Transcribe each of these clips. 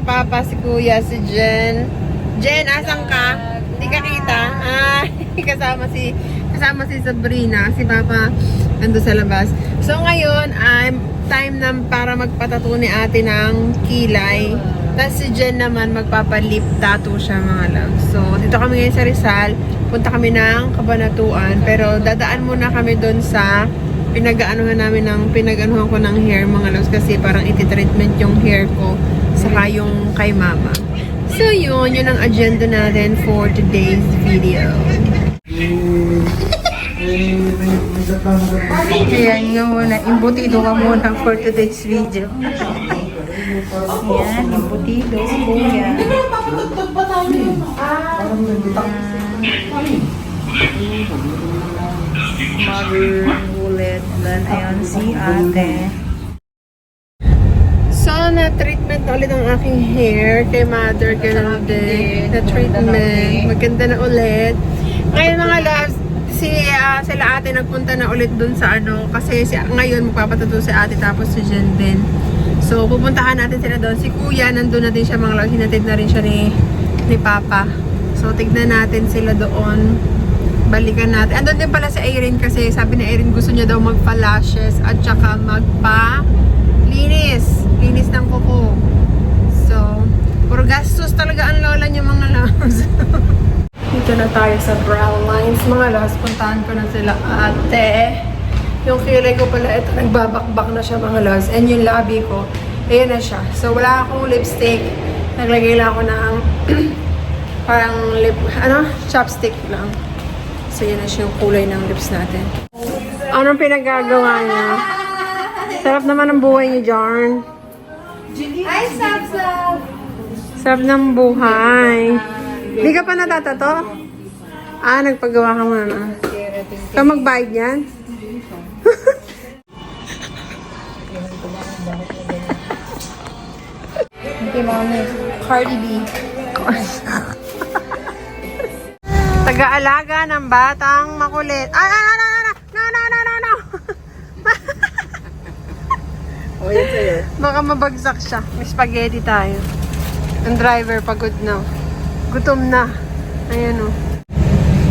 si Papa, si Kuya, si Jen. Jen, asan ka? Hindi ka kita? Ah, kasama si kasama si Sabrina, si Papa ando sa labas. So ngayon, I'm time na para magpatato ni ate ng kilay. Tapos si Jen naman magpapalip tattoo siya mga love. So dito kami ngayon sa Rizal. Punta kami ng Kabanatuan. Pero dadaan muna kami doon sa pinag-aanuhan namin ng pinag-anuhan ko ng hair mga loves kasi parang iti-treatment yung hair ko saka yung kay mama. So yun, yun ang agenda natin for today's video. Ayan nga muna, imbutido ka muna for today's video. Ayan, imbutido kuya. Mother bullet. Then, ayan si ate. Na-treatment na ulit ang aking hair kay mother. Din. Na-treatment. Maganda na ulit. Ngayon mga loves, si ah, sila ate nagpunta na ulit dun sa ano. Kasi si, ngayon magpapatato si ate tapos si Jen din. So, pupuntahan natin sila doon. Si kuya, nandun na din siya mga loves. Hinatid na rin siya ni, ni Papa. So, tignan natin sila doon. Balikan natin. Andun din pala si Erin kasi sabi ni Erin gusto niya daw magpa-lashes at saka magpa linis. Linis ng kuko. So, puro gastos talaga ang lola niya mga loves. Dito na tayo sa brow lines. Mga loves, puntahan ko na sila ate. Yung kilay ko pala, ito, nagbabakbak na siya mga loves. And yung labi ko, ayan na siya. So, wala akong lipstick. Naglagay lang ako ng parang lip, ano, chopstick lang. So, yan na siya yung kulay ng lips natin. Anong pinagagawa niya? Sarap naman ang buhay niyo, Jarn. Ay, sab, sab! Sarap ng buhay. Di ka pa natatato? Ah, nagpagawa ka muna na. Ka magbayad yan? Okay, mami. Cardi B. Taga-alaga ng batang makulit. Ay, ay, ay, ay, ay, no, no, no, no, no. O, yan sa'yo. Baka mabagsak siya. May spaghetti tayo. Ang driver pagod na. Gutom na. Ayan o.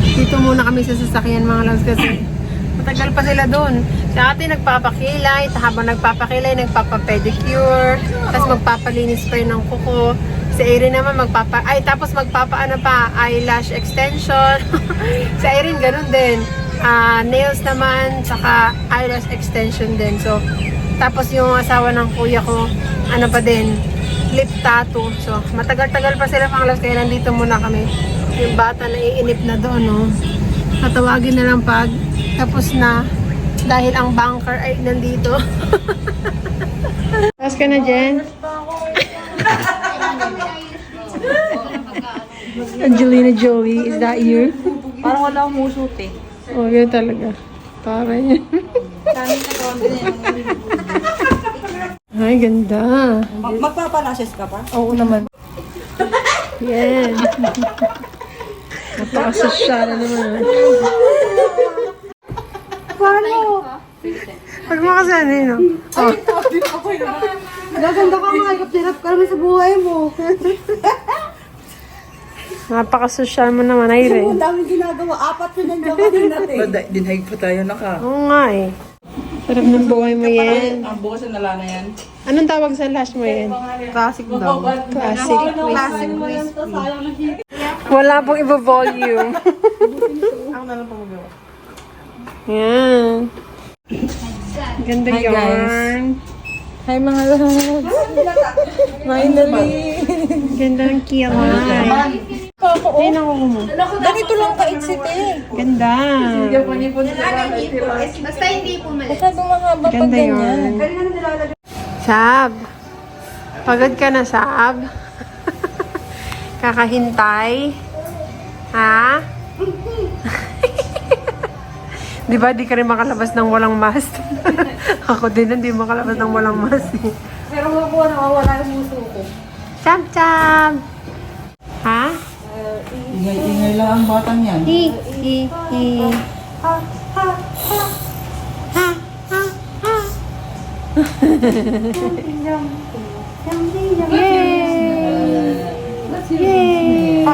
Dito muna kami sa sasakyan mga loves kasi matagal pa sila doon. Si ate nagpapakilay, habang nagpapakilay, nagpapapedicure, tapos magpapalinis pa yun ng kuko. Si Erin naman magpapa... Ay, tapos magpapaano pa, eyelash extension. si Erin ganun din. Ah, nails naman, saka eyelash extension din. So, tapos yung asawa ng kuya ko, ano pa din, lip tattoo. So, matagal-tagal pa sila loves, kaya nandito muna kami. Yung bata na iinip na doon, no? Tatawagin na lang pag tapos na dahil ang banker ay nandito. Tapos ka na, Jen? Angelina Jolie, is that you? Parang wala akong musot eh. Oh, yun talaga. Para yan. Ay, ganda. Mag- Magpapalashes ka pa? Oo naman. Yan. Napakasosyal na naman. Paano? Pag mo kasi ano yun, oh. Gaganda ka nga, hirap ka naman sa buhay mo. Napakasosyal mo naman, Irene. Ang daming ginagawa, apat yun ang gawin natin. Dinhaig pa tayo naka. Oo nga eh. Sarap ng buhay mo yan. Ang bukas na nala na yan. Anong tawag sa lash mo yan? Classic daw. Classic. Classic whiskey. Wala pong iba-volume. Ako na lang pumagawa. Yan. Ganda Hi, yarn. Hi mga lods. Finally. Ganda ng kilay. Ay, naku mo. Ganito lang kaitsit eh. Ganda. Basta hindi po mali. Masyadong mahaba pag Ganda ganyan. yarn. Sab. Pagod ka na, Sab? Kakahintay? Ha? di ba, di ka rin makalabas ng walang mask? Ako din, hindi makalabas ng walang mask. Pero po, nawawala yung muso ko. Chab, chab! Ha? Ingay-ingay lang ang batang yan. Hi, hi, hi. Ha, ha, ha. Yay! Yay!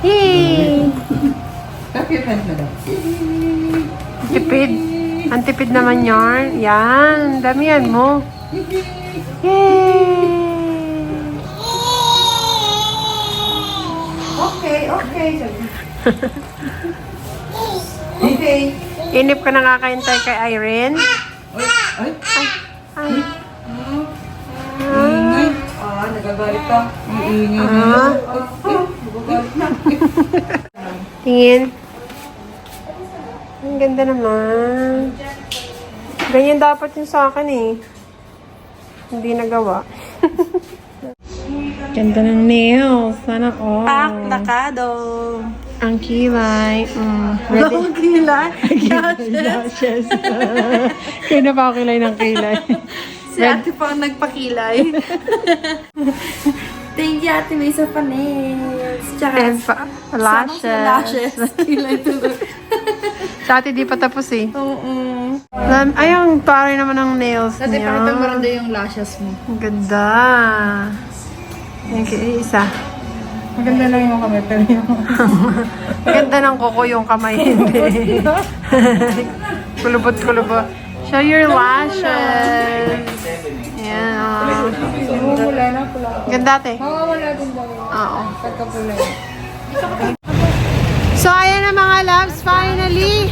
Yay! Tipid. Ang tipid naman yarn. Yan. Damihan mo. Okay, okay. okay. Inip ka na nakakaintay kay Irene? Ay, Ay. Ah, nagagalit ka. iingay na Ah. Tingin. Ang ganda naman. Ganyan dapat yung sa akin eh. Hindi nagawa. ganda ng nails. Sana all. Nakado. Ang kilay. Mm. Ready? Ang kilay. Lashes. Kaya na pa kilay ng kilay. Si ate pa ang nagpakilay. Thank you, ate May, sa pa-nails. Tsaka, And pa, lashes. lashes. Kilay tuloy. Sa ate di pa tapos eh. Oo. Ay, ang pare naman ng nails Dati niya. pakita mo rin daw yung lashes mo. Ang ganda. Yung isa. Maganda lang yung kamay, pero yung... Ang ganda ng kuko yung kamay, hindi. kulubot-kulubot. Show your lashes. Yan. Namumula na pula. Ganda, te. Mawawala din daw Oo. pagkapula. So, ayan na mga loves. Finally,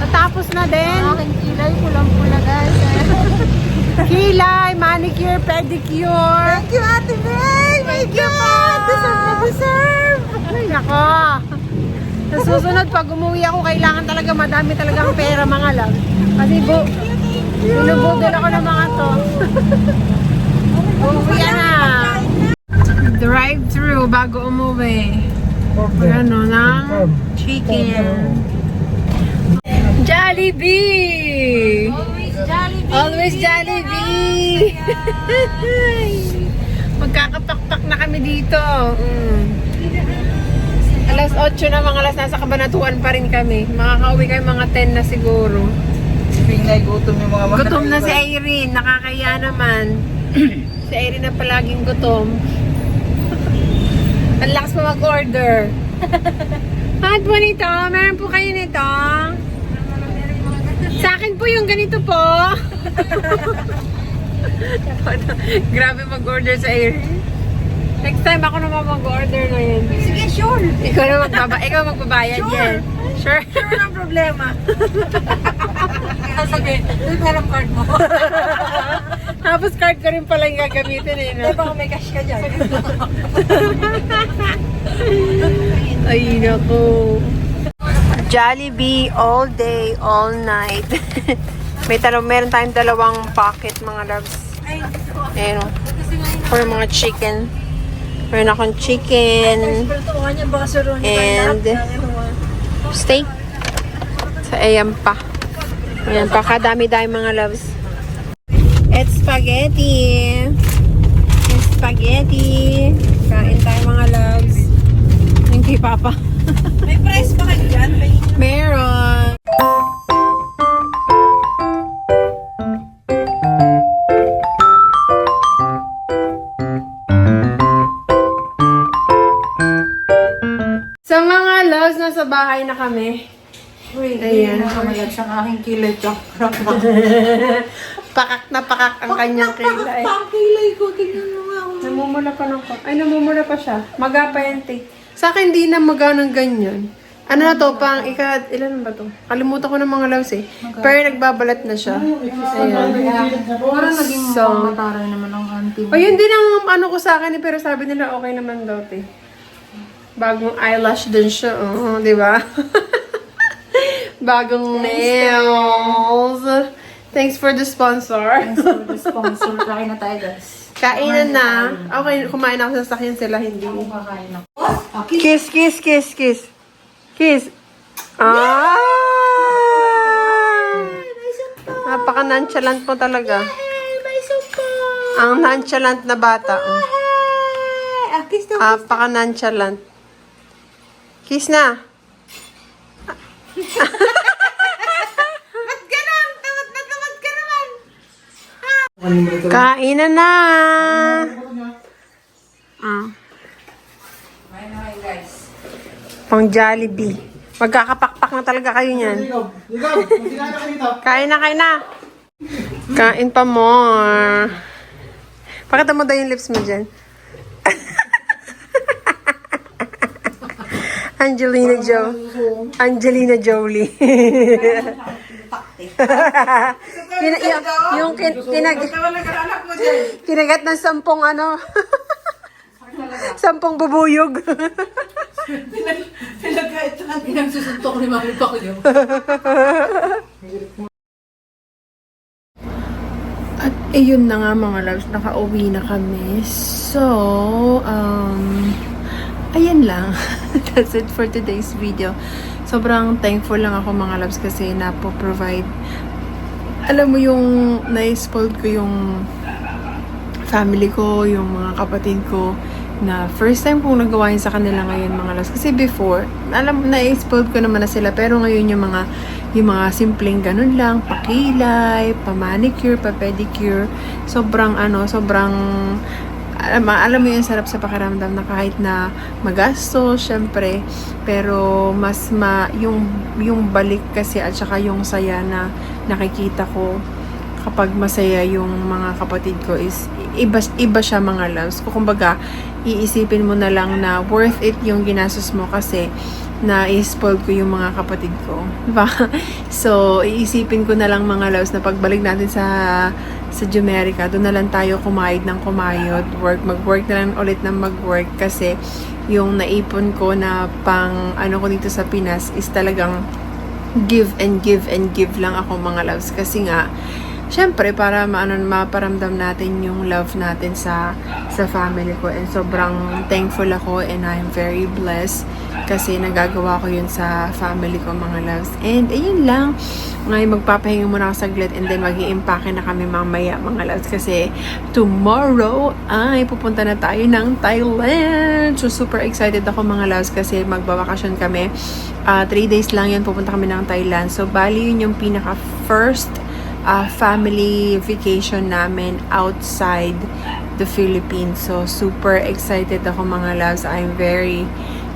natapos na din. Aking kilay, pulang-pula guys. Kilay, manicure, pedicure. Thank you, ate May! My God! Deserve na deserve! Ay, nako. Sa susunod, pag umuwi ako, kailangan talaga madami talagang pera mga love. Kasi bu binubudol ako ng mga to. Umuwi na. Drive-thru bago umuwi. Ano, ng chicken. Jollibee! Jollibee! Always Jollibee! Magkakapakpak na kami dito. Mm. Alas 8 na mga alas nasa kabanatuan pa rin kami. Makakauwi kami mga 10 na siguro. Pingay gutom yung mga Gutom na si Irene. Nakakaya naman. si Irene na palaging gutom. Ang lakas pa mag-order. At po nito, meron po kayo nito. Sa akin po yung ganito po. Grabe mag-order sa Irene. Next time ako naman mag-order ngayon. Sige, sure! Ikaw na magbaba, ikaw magbabayad yan. Sure. Sure ng problema. Sabi, doon ng card mo. Tapos card ko rin pala yung gagamitin eh. No? Eh, baka may cash ka dyan. Ay, naku. Jollibee all day, all night. May talo, meron tayong dalawang pocket, mga loves. Ayun. For mga chicken. Meron akong chicken suro and steak. Sa ayan pa. Ayan pa, kadami-dami mga loves. It's spaghetti. It's spaghetti. Kain tayo mga loves. Thank you, Papa. Kami. Uy, Ayan. nakamayag siyang aking kilay ko. Pakak na pakak ang kanyang kilay. Ang kilay ko, tingnan mo nga ako. Namumula pa ng kap. Ay, namumula pa siya. Magapa yan, te. Sa akin, di na maga ng ganyan. Ano na to, pang ika, ilan ba to? Kalimutan ko ng mga loves eh. Pero nagbabalat na siya. Ayan. Parang naging So, mataray naman ang auntie O yun din ang ano ko sa akin eh, pero sabi nila okay naman daw, te. Bagong eyelash din siya, oh, di ba? Bagong nails. Thanks for the sponsor. for the sponsor. Kain na tayo, guys. Kainan na. Okay, kumain ako sa sakyan sila, hindi. Kakain na. Kiss, kiss, kiss, kiss. Kiss. Ah! Napaka-nonchalant mo talaga. Ang nonchalant na bata. na. Napaka-nonchalant. Kiss na. Ba't ganon? Tamad na tamad ka naman. Kain na na! Ah. Pang Jollibee. Magkakapakpak na talaga kayo niyan. Kain na, kain na. Kain pa more. Pakita mo daw yung lips mo dyan. Angelina Jo. Angelina Jolie. Kina, yung, yung kin, kinag, kinagat ng sampung ano. sampung bubuyog. Pinagsusuntok ni Mami Pacquiao. At ayun na nga mga loves, nakauwi na kami. So, um, ayan lang. That's it for today's video. Sobrang thankful lang ako mga loves kasi napo-provide. Alam mo yung na-spoiled ko yung family ko, yung mga kapatid ko na first time kong nagawa yun sa kanila ngayon mga loves. Kasi before, alam na-spoiled ko naman na sila pero ngayon yung mga yung mga simpleng ganun lang, pakilay, pamanicure, pa-pedicure, sobrang ano, sobrang alam, alam mo yung sarap sa pakiramdam na kahit na magasto, syempre, pero mas ma, yung, yung balik kasi at saka yung saya na nakikita ko kapag masaya yung mga kapatid ko is iba, iba siya mga loves. Kumbaga, iisipin mo na lang na worth it yung ginastos mo kasi na spoil ko yung mga kapatid ko. Diba? So, iisipin ko na lang mga loves na pagbalik natin sa sa Jumerica, doon na lang tayo kumayod ng kumayod, work, mag-work na lang ulit ng mag-work kasi yung naipon ko na pang ano ko dito sa Pinas is talagang give and give and give lang ako mga loves kasi nga syempre para maano maparamdam natin yung love natin sa sa family ko. And sobrang thankful ako and I'm very blessed kasi nagagawa ko yun sa family ko mga loves. And ayun lang. Ngayon magpapahinga muna ako saglit and then mag iimpake na kami mamaya mga loves. Kasi tomorrow ay pupunta na tayo ng Thailand. So super excited ako mga loves kasi magbabakasyon kami. Uh, three days lang yun pupunta kami ng Thailand. So bali yun yung pinaka first uh, family vacation namin outside the Philippines. So, super excited ako mga loves. I'm very,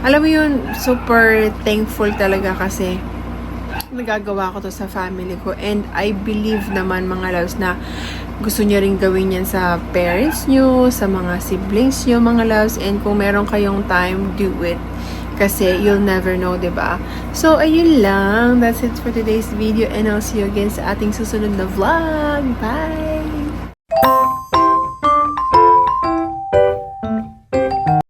alam mo yun, super thankful talaga kasi nagagawa ko to sa family ko. And I believe naman mga loves na gusto nyo rin gawin yan sa parents nyo, sa mga siblings nyo mga loves. And kung meron kayong time, do it. Kasi you'll never know, 'di ba? So, ayun lang. That's it for today's video and I'll see you again sa ating susunod na vlog. Bye!